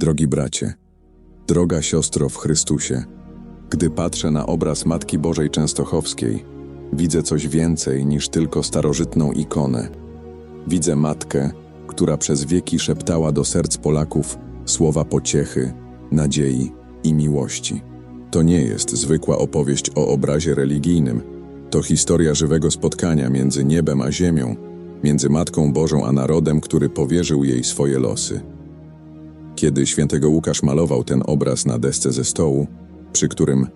Drogi bracie, droga siostro w Chrystusie, gdy patrzę na obraz Matki Bożej Częstochowskiej, widzę coś więcej niż tylko starożytną ikonę. Widzę matkę, która przez wieki szeptała do serc Polaków słowa pociechy, nadziei i miłości. To nie jest zwykła opowieść o obrazie religijnym. To historia żywego spotkania między niebem a ziemią, między Matką Bożą a narodem, który powierzył jej swoje losy. Kiedy świętego Łukasz malował ten obraz na desce ze stołu, przy którym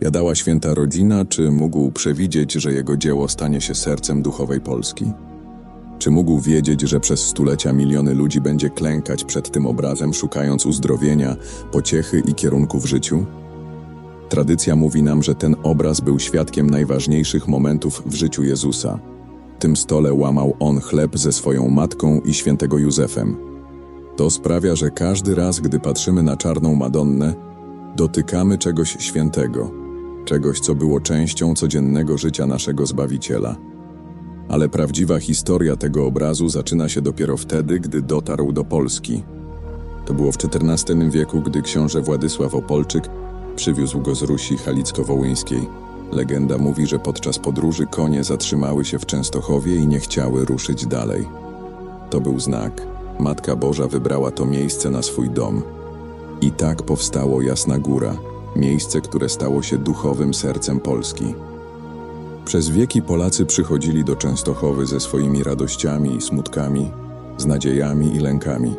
jadała święta rodzina, czy mógł przewidzieć, że jego dzieło stanie się sercem duchowej Polski? Czy mógł wiedzieć, że przez stulecia miliony ludzi będzie klękać przed tym obrazem, szukając uzdrowienia, pociechy i kierunku w życiu? Tradycja mówi nam, że ten obraz był świadkiem najważniejszych momentów w życiu Jezusa. W tym stole łamał on chleb ze swoją matką i świętego Józefem. To sprawia, że każdy raz, gdy patrzymy na czarną Madonnę, dotykamy czegoś świętego, czegoś, co było częścią codziennego życia naszego Zbawiciela. Ale prawdziwa historia tego obrazu zaczyna się dopiero wtedy, gdy dotarł do Polski. To było w XIV wieku, gdy książę Władysław Opolczyk przywiózł go z Rusi Halicko-Wołyńskiej. Legenda mówi, że podczas podróży konie zatrzymały się w Częstochowie i nie chciały ruszyć dalej. To był znak. Matka Boża wybrała to miejsce na swój dom. I tak powstało Jasna Góra, miejsce, które stało się duchowym sercem Polski. Przez wieki Polacy przychodzili do Częstochowy ze swoimi radościami i smutkami, z nadziejami i lękami.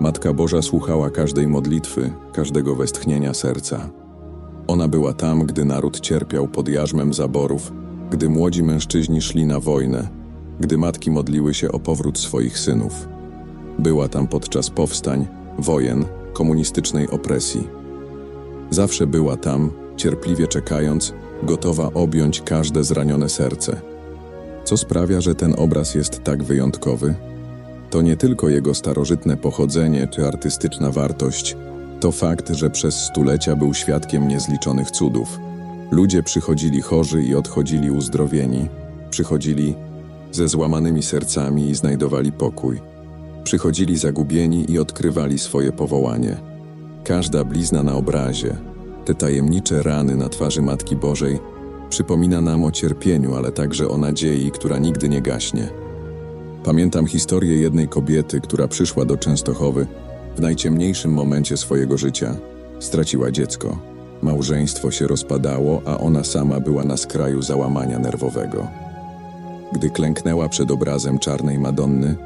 Matka Boża słuchała każdej modlitwy, każdego westchnienia serca. Ona była tam, gdy naród cierpiał pod jarzmem zaborów, gdy młodzi mężczyźni szli na wojnę, gdy matki modliły się o powrót swoich synów. Była tam podczas powstań, wojen, komunistycznej opresji. Zawsze była tam, cierpliwie czekając, gotowa objąć każde zranione serce. Co sprawia, że ten obraz jest tak wyjątkowy? To nie tylko jego starożytne pochodzenie czy artystyczna wartość, to fakt, że przez stulecia był świadkiem niezliczonych cudów. Ludzie przychodzili chorzy i odchodzili uzdrowieni, przychodzili ze złamanymi sercami i znajdowali pokój. Przychodzili zagubieni i odkrywali swoje powołanie. Każda blizna na obrazie, te tajemnicze rany na twarzy Matki Bożej przypomina nam o cierpieniu, ale także o nadziei, która nigdy nie gaśnie. Pamiętam historię jednej kobiety, która przyszła do Częstochowy w najciemniejszym momencie swojego życia. Straciła dziecko. Małżeństwo się rozpadało, a ona sama była na skraju załamania nerwowego. Gdy klęknęła przed obrazem czarnej Madonny,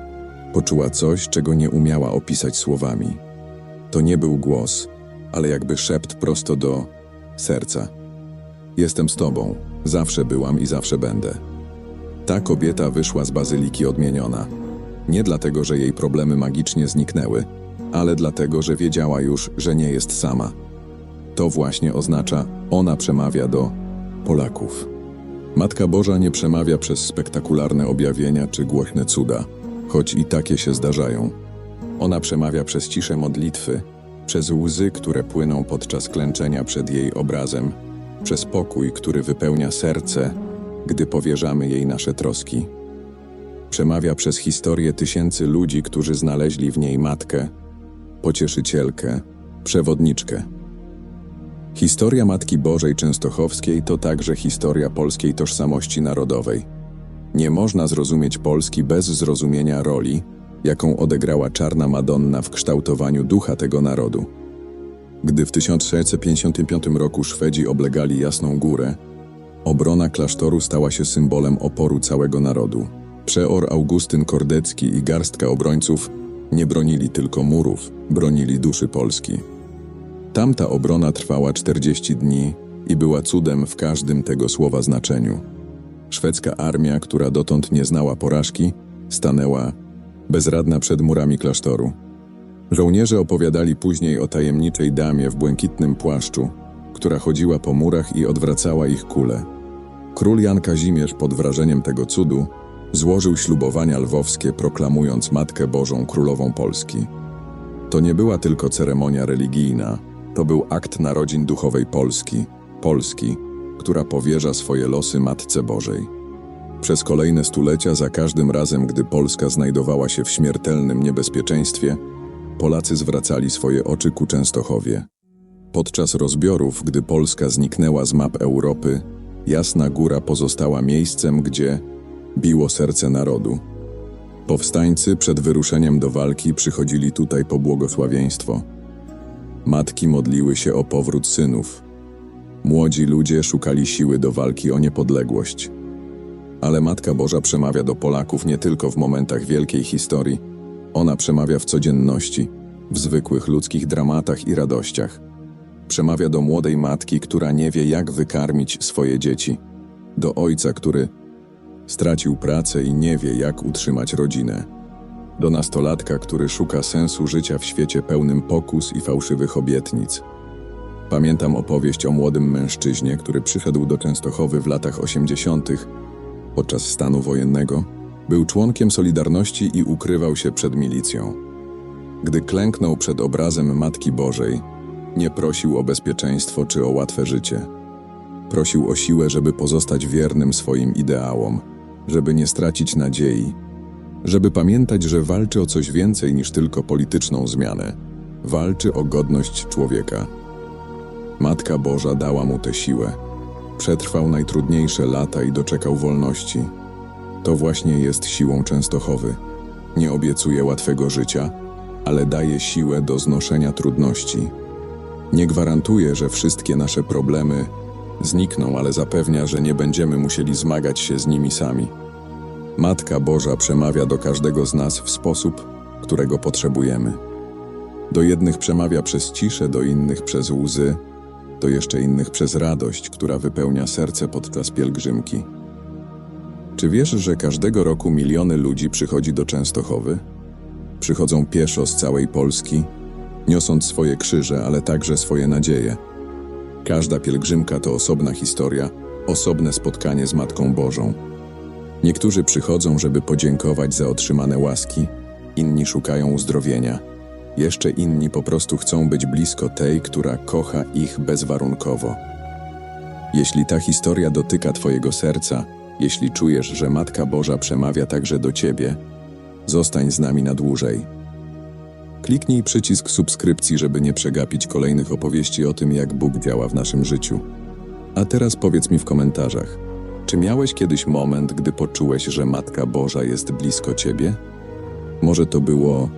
poczuła coś, czego nie umiała opisać słowami. To nie był głos, ale jakby szept prosto do serca. Jestem z tobą, zawsze byłam i zawsze będę. Ta kobieta wyszła z bazyliki odmieniona. Nie dlatego, że jej problemy magicznie zniknęły, ale dlatego, że wiedziała już, że nie jest sama. To właśnie oznacza, ona przemawia do Polaków. Matka Boża nie przemawia przez spektakularne objawienia czy głośne cuda, choć i takie się zdarzają. Ona przemawia przez ciszę modlitwy, przez łzy, które płyną podczas klęczenia przed jej obrazem, przez pokój, który wypełnia serce, gdy powierzamy jej nasze troski. Przemawia przez historię tysięcy ludzi, którzy znaleźli w niej matkę, pocieszycielkę, przewodniczkę. Historia Matki Bożej Częstochowskiej to także historia polskiej tożsamości narodowej. Nie można zrozumieć Polski bez zrozumienia roli, jaką odegrała czarna Madonna w kształtowaniu ducha tego narodu. Gdy w 1655 roku Szwedzi oblegali Jasną Górę, obrona klasztoru stała się symbolem oporu całego narodu. Przeor Augustyn Kordecki i garstka obrońców nie bronili tylko murów, bronili duszy Polski. Tamta obrona trwała 40 dni i była cudem w każdym tego słowa znaczeniu. Szwedzka armia, która dotąd nie znała porażki, stanęła bezradna przed murami klasztoru. Żołnierze opowiadali później o tajemniczej damie w błękitnym płaszczu, która chodziła po murach i odwracała ich kule. Król Jan Kazimierz pod wrażeniem tego cudu złożył ślubowania lwowskie, proklamując Matkę Bożą Królową Polski. To nie była tylko ceremonia religijna, to był akt narodzin duchowej Polski, Polski, która powierza swoje losy Matce Bożej. Przez kolejne stulecia, za każdym razem, gdy Polska znajdowała się w śmiertelnym niebezpieczeństwie, Polacy zwracali swoje oczy ku Częstochowie. Podczas rozbiorów, gdy Polska zniknęła z map Europy, Jasna Góra pozostała miejscem, gdzie biło serce narodu. Powstańcy przed wyruszeniem do walki przychodzili tutaj po błogosławieństwo. Matki modliły się o powrót synów. Młodzi ludzie szukali siły do walki o niepodległość. Ale Matka Boża przemawia do Polaków nie tylko w momentach wielkiej historii, ona przemawia w codzienności, w zwykłych ludzkich dramatach i radościach. Przemawia do młodej matki, która nie wie, jak wykarmić swoje dzieci, do ojca, który stracił pracę i nie wie, jak utrzymać rodzinę, do nastolatka, który szuka sensu życia w świecie pełnym pokus i fałszywych obietnic. Pamiętam opowieść o młodym mężczyźnie, który przyszedł do Częstochowy w latach 80. podczas stanu wojennego. Był członkiem Solidarności i ukrywał się przed milicją. Gdy klęknął przed obrazem Matki Bożej, nie prosił o bezpieczeństwo czy o łatwe życie. Prosił o siłę, żeby pozostać wiernym swoim ideałom, żeby nie stracić nadziei, żeby pamiętać, że walczy o coś więcej niż tylko polityczną zmianę. Walczy o godność człowieka. Matka Boża dała mu tę siłę. Przetrwał najtrudniejsze lata i doczekał wolności. To właśnie jest siłą Częstochowy. Nie obiecuje łatwego życia, ale daje siłę do znoszenia trudności. Nie gwarantuje, że wszystkie nasze problemy znikną, ale zapewnia, że nie będziemy musieli zmagać się z nimi sami. Matka Boża przemawia do każdego z nas w sposób, którego potrzebujemy. Do jednych przemawia przez ciszę, do innych przez łzy, do jeszcze innych przez radość, która wypełnia serce podczas pielgrzymki. Czy wiesz, że każdego roku miliony ludzi przychodzi do Częstochowy? Przychodzą pieszo z całej Polski, niosąc swoje krzyże, ale także swoje nadzieje. Każda pielgrzymka to osobna historia, osobne spotkanie z Matką Bożą. Niektórzy przychodzą, żeby podziękować za otrzymane łaski, inni szukają uzdrowienia, jeszcze inni po prostu chcą być blisko tej, która kocha ich bezwarunkowo. Jeśli ta historia dotyka Twojego serca, jeśli czujesz, że Matka Boża przemawia także do Ciebie, zostań z nami na dłużej. Kliknij przycisk subskrypcji, żeby nie przegapić kolejnych opowieści o tym, jak Bóg działa w naszym życiu. A teraz powiedz mi w komentarzach, czy miałeś kiedyś moment, gdy poczułeś, że Matka Boża jest blisko Ciebie? Może to było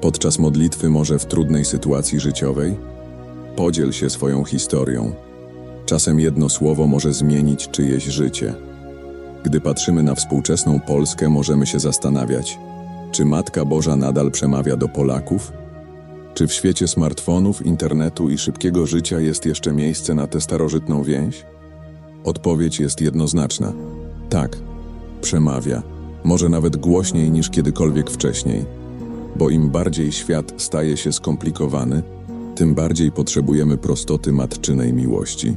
podczas modlitwy, może w trudnej sytuacji życiowej? Podziel się swoją historią. Czasem jedno słowo może zmienić czyjeś życie. Gdy patrzymy na współczesną Polskę, możemy się zastanawiać, czy Matka Boża nadal przemawia do Polaków? Czy w świecie smartfonów, internetu i szybkiego życia jest jeszcze miejsce na tę starożytną więź? Odpowiedź jest jednoznaczna. Tak, przemawia. Może nawet głośniej niż kiedykolwiek wcześniej. Bo im bardziej świat staje się skomplikowany, tym bardziej potrzebujemy prostoty matczynej miłości.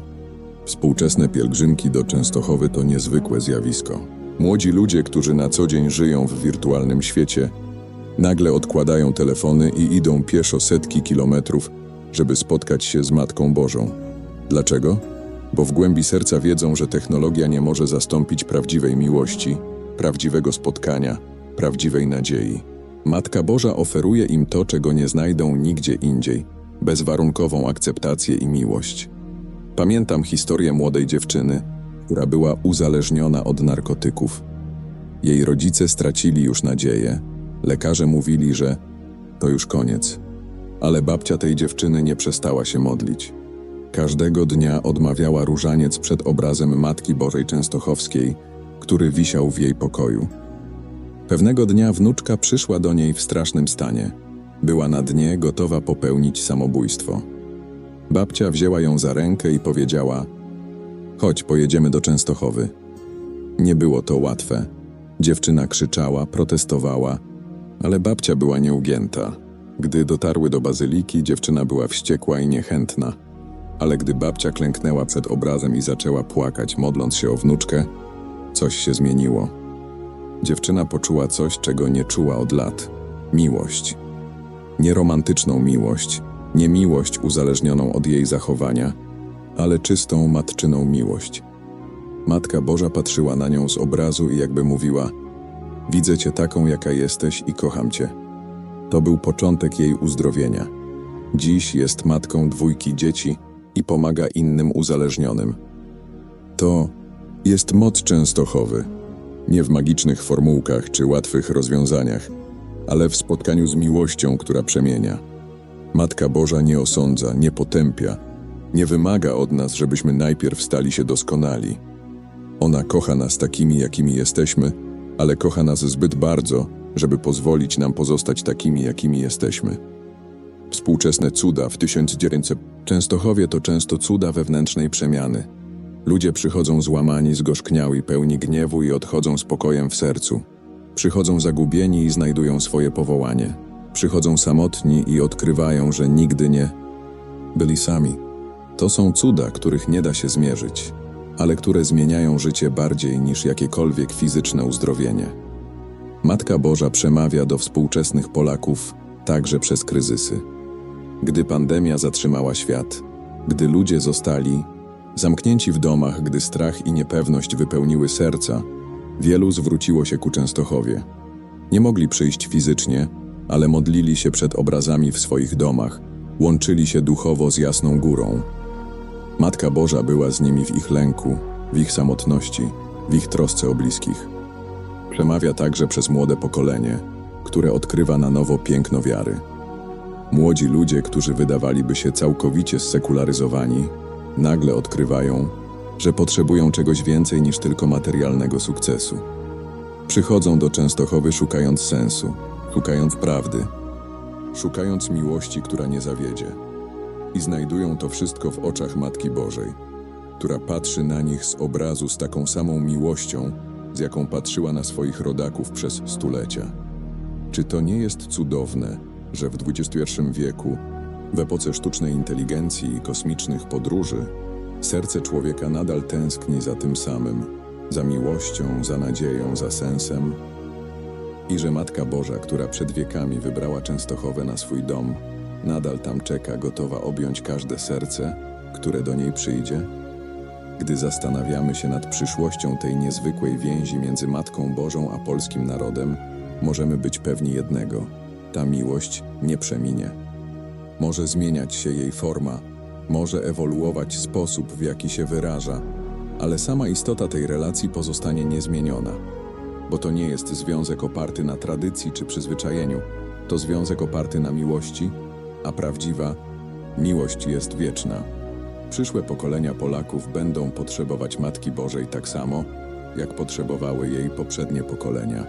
Współczesne pielgrzymki do Częstochowy to niezwykłe zjawisko. Młodzi ludzie, którzy na co dzień żyją w wirtualnym świecie, nagle odkładają telefony i idą pieszo setki kilometrów, żeby spotkać się z Matką Bożą. Dlaczego? Bo w głębi serca wiedzą, że technologia nie może zastąpić prawdziwej miłości, prawdziwego spotkania, prawdziwej nadziei. Matka Boża oferuje im to, czego nie znajdą nigdzie indziej bezwarunkową akceptację i miłość. Pamiętam historię młodej dziewczyny, która była uzależniona od narkotyków. Jej rodzice stracili już nadzieję. Lekarze mówili, że to już koniec. Ale babcia tej dziewczyny nie przestała się modlić. Każdego dnia odmawiała różaniec przed obrazem Matki Bożej Częstochowskiej, który wisiał w jej pokoju. Pewnego dnia wnuczka przyszła do niej w strasznym stanie. Była na dnie, gotowa popełnić samobójstwo. Babcia wzięła ją za rękę i powiedziała: Chodź, pojedziemy do Częstochowy. Nie było to łatwe. Dziewczyna krzyczała, protestowała, ale babcia była nieugięta. Gdy dotarły do bazyliki, dziewczyna była wściekła i niechętna. Ale gdy babcia klęknęła przed obrazem i zaczęła płakać, modląc się o wnuczkę, coś się zmieniło. Dziewczyna poczuła coś, czego nie czuła od lat miłość. Nie romantyczną miłość, nie miłość uzależnioną od jej zachowania, ale czystą matczyną miłość. Matka Boża patrzyła na nią z obrazu i jakby mówiła: Widzę cię taką, jaka jesteś i kocham cię. To był początek jej uzdrowienia. Dziś jest matką dwójki dzieci i pomaga innym uzależnionym. To jest moc Częstochowy. Nie w magicznych formułkach czy łatwych rozwiązaniach, ale w spotkaniu z miłością, która przemienia. Matka Boża nie osądza, nie potępia, nie wymaga od nas, żebyśmy najpierw stali się doskonali. Ona kocha nas takimi, jakimi jesteśmy, ale kocha nas zbyt bardzo, żeby pozwolić nam pozostać takimi, jakimi jesteśmy. Współczesne cuda w 1900 Częstochowie to często cuda wewnętrznej przemiany. Ludzie przychodzą złamani, zgorzkniali, pełni gniewu i odchodzą z pokojem w sercu. Przychodzą zagubieni i znajdują swoje powołanie. Przychodzą samotni i odkrywają, że nigdy nie byli sami. To są cuda, których nie da się zmierzyć, ale które zmieniają życie bardziej niż jakiekolwiek fizyczne uzdrowienie. Matka Boża przemawia do współczesnych Polaków także przez kryzysy. Gdy pandemia zatrzymała świat, gdy ludzie zostali zamknięci w domach, gdy strach i niepewność wypełniły serca, wielu zwróciło się ku Częstochowie. Nie mogli przyjść fizycznie, ale modlili się przed obrazami w swoich domach, łączyli się duchowo z jasną górą. Matka Boża była z nimi w ich lęku, w ich samotności, w ich trosce o bliskich. Przemawia także przez młode pokolenie, które odkrywa na nowo piękno wiary. Młodzi ludzie, którzy wydawaliby się całkowicie zsekularyzowani, nagle odkrywają, że potrzebują czegoś więcej niż tylko materialnego sukcesu. Przychodzą do Częstochowy szukając sensu, szukając prawdy, szukając miłości, która nie zawiedzie. I znajdują to wszystko w oczach Matki Bożej, która patrzy na nich z obrazu z taką samą miłością, z jaką patrzyła na swoich rodaków przez stulecia. Czy to nie jest cudowne, że w XXI wieku, w epoce sztucznej inteligencji i kosmicznych podróży, serce człowieka nadal tęskni za tym samym, za miłością, za nadzieją, za sensem? I że Matka Boża, która przed wiekami wybrała Częstochowę na swój dom, nadal tam czeka, gotowa objąć każde serce, które do niej przyjdzie? Gdy zastanawiamy się nad przyszłością tej niezwykłej więzi między Matką Bożą a polskim narodem, możemy być pewni jednego: ta miłość nie przeminie. Może zmieniać się jej forma, może ewoluować sposób, w jaki się wyraża, ale sama istota tej relacji pozostanie niezmieniona. Bo to nie jest związek oparty na tradycji czy przyzwyczajeniu, to związek oparty na miłości, a prawdziwa miłość jest wieczna. Przyszłe pokolenia Polaków będą potrzebować Matki Bożej tak samo, jak potrzebowały jej poprzednie pokolenia.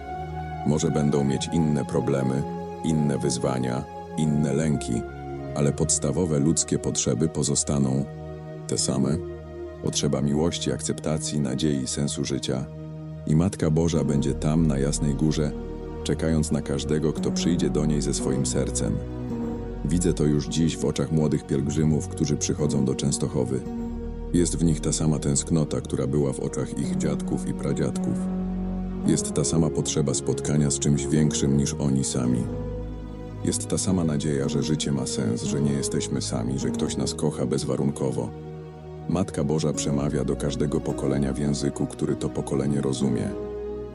Może będą mieć inne problemy, inne wyzwania, inne lęki, ale podstawowe ludzkie potrzeby pozostaną te same. Potrzeba miłości, akceptacji, nadziei, sensu życia. I Matka Boża będzie tam na Jasnej Górze, czekając na każdego, kto przyjdzie do niej ze swoim sercem. Widzę to już dziś w oczach młodych pielgrzymów, którzy przychodzą do Częstochowy. Jest w nich ta sama tęsknota, która była w oczach ich dziadków i pradziadków. Jest ta sama potrzeba spotkania z czymś większym niż oni sami. Jest ta sama nadzieja, że życie ma sens, że nie jesteśmy sami, że ktoś nas kocha bezwarunkowo. Matka Boża przemawia do każdego pokolenia w języku, który to pokolenie rozumie.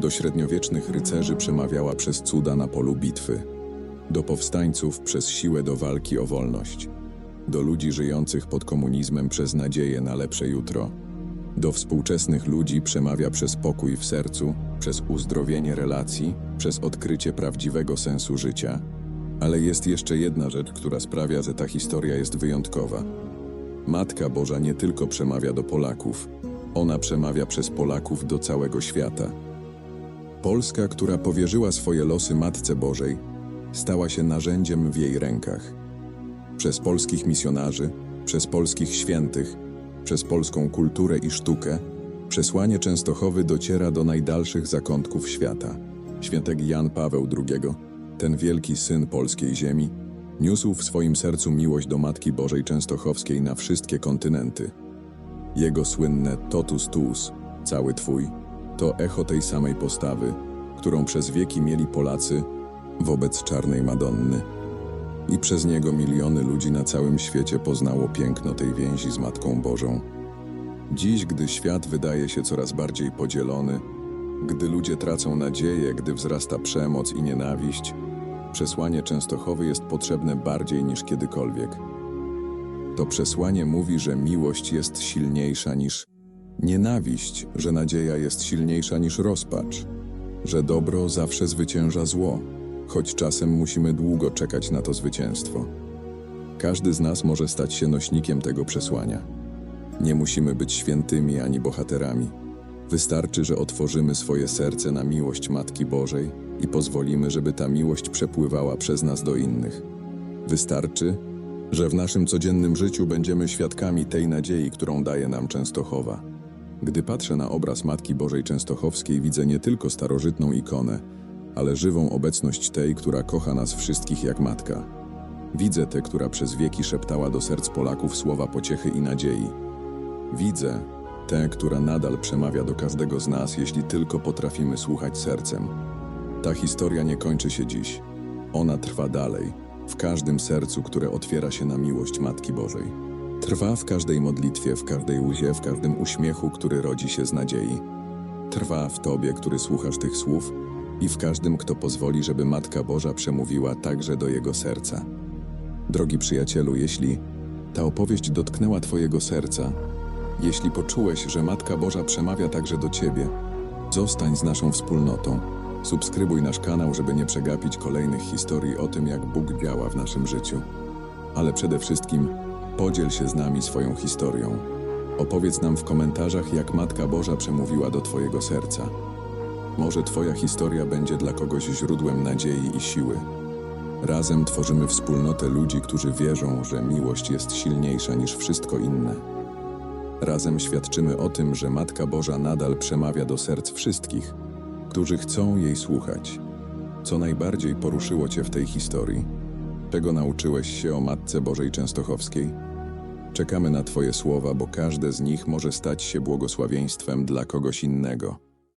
Do średniowiecznych rycerzy przemawiała przez cuda na polu bitwy. Do powstańców przez siłę do walki o wolność. Do ludzi żyjących pod komunizmem przez nadzieję na lepsze jutro. Do współczesnych ludzi przemawia przez pokój w sercu, przez uzdrowienie relacji, przez odkrycie prawdziwego sensu życia. Ale jest jeszcze jedna rzecz, która sprawia, że ta historia jest wyjątkowa. Matka Boża nie tylko przemawia do Polaków, ona przemawia przez Polaków do całego świata. Polska, która powierzyła swoje losy Matce Bożej, stała się narzędziem w jej rękach. Przez polskich misjonarzy, przez polskich świętych, przez polską kulturę i sztukę, przesłanie Częstochowy dociera do najdalszych zakątków świata. Świętek Jan Paweł II, ten wielki syn polskiej ziemi, niósł w swoim sercu miłość do Matki Bożej Częstochowskiej na wszystkie kontynenty. Jego słynne totus tuus, cały Twój, to echo tej samej postawy, którą przez wieki mieli Polacy wobec czarnej Madonny. I przez niego miliony ludzi na całym świecie poznało piękno tej więzi z Matką Bożą. Dziś, gdy świat wydaje się coraz bardziej podzielony, gdy ludzie tracą nadzieję, gdy wzrasta przemoc i nienawiść, Przesłanie Częstochowy jest potrzebne bardziej niż kiedykolwiek. To przesłanie mówi, że miłość jest silniejsza niż nienawiść, że nadzieja jest silniejsza niż rozpacz, że dobro zawsze zwycięża zło, choć czasem musimy długo czekać na to zwycięstwo. Każdy z nas może stać się nośnikiem tego przesłania. Nie musimy być świętymi ani bohaterami. Wystarczy, że otworzymy swoje serce na miłość Matki Bożej i pozwolimy, żeby ta miłość przepływała przez nas do innych. Wystarczy, że w naszym codziennym życiu będziemy świadkami tej nadziei, którą daje nam Częstochowa. Gdy patrzę na obraz Matki Bożej Częstochowskiej, widzę nie tylko starożytną ikonę, ale żywą obecność tej, która kocha nas wszystkich jak matka. Widzę tę, która przez wieki szeptała do serc Polaków słowa pociechy i nadziei. Widzę tę, która nadal przemawia do każdego z nas, jeśli tylko potrafimy słuchać sercem. Ta historia nie kończy się dziś. Ona trwa dalej, w każdym sercu, które otwiera się na miłość Matki Bożej. Trwa w każdej modlitwie, w każdej łzie, w każdym uśmiechu, który rodzi się z nadziei. Trwa w Tobie, który słuchasz tych słów i w każdym, kto pozwoli, żeby Matka Boża przemówiła także do jego serca. Drogi przyjacielu, jeśli ta opowieść dotknęła Twojego serca, jeśli poczułeś, że Matka Boża przemawia także do Ciebie, zostań z naszą wspólnotą. Subskrybuj nasz kanał, żeby nie przegapić kolejnych historii o tym, jak Bóg działa w naszym życiu. Ale przede wszystkim podziel się z nami swoją historią. Opowiedz nam w komentarzach, jak Matka Boża przemówiła do Twojego serca. Może Twoja historia będzie dla kogoś źródłem nadziei i siły. Razem tworzymy wspólnotę ludzi, którzy wierzą, że miłość jest silniejsza niż wszystko inne. Razem świadczymy o tym, że Matka Boża nadal przemawia do serc wszystkich, którzy chcą jej słuchać. Co najbardziej poruszyło Cię w tej historii? Czego nauczyłeś się o Matce Bożej Częstochowskiej? Czekamy na Twoje słowa, bo każde z nich może stać się błogosławieństwem dla kogoś innego.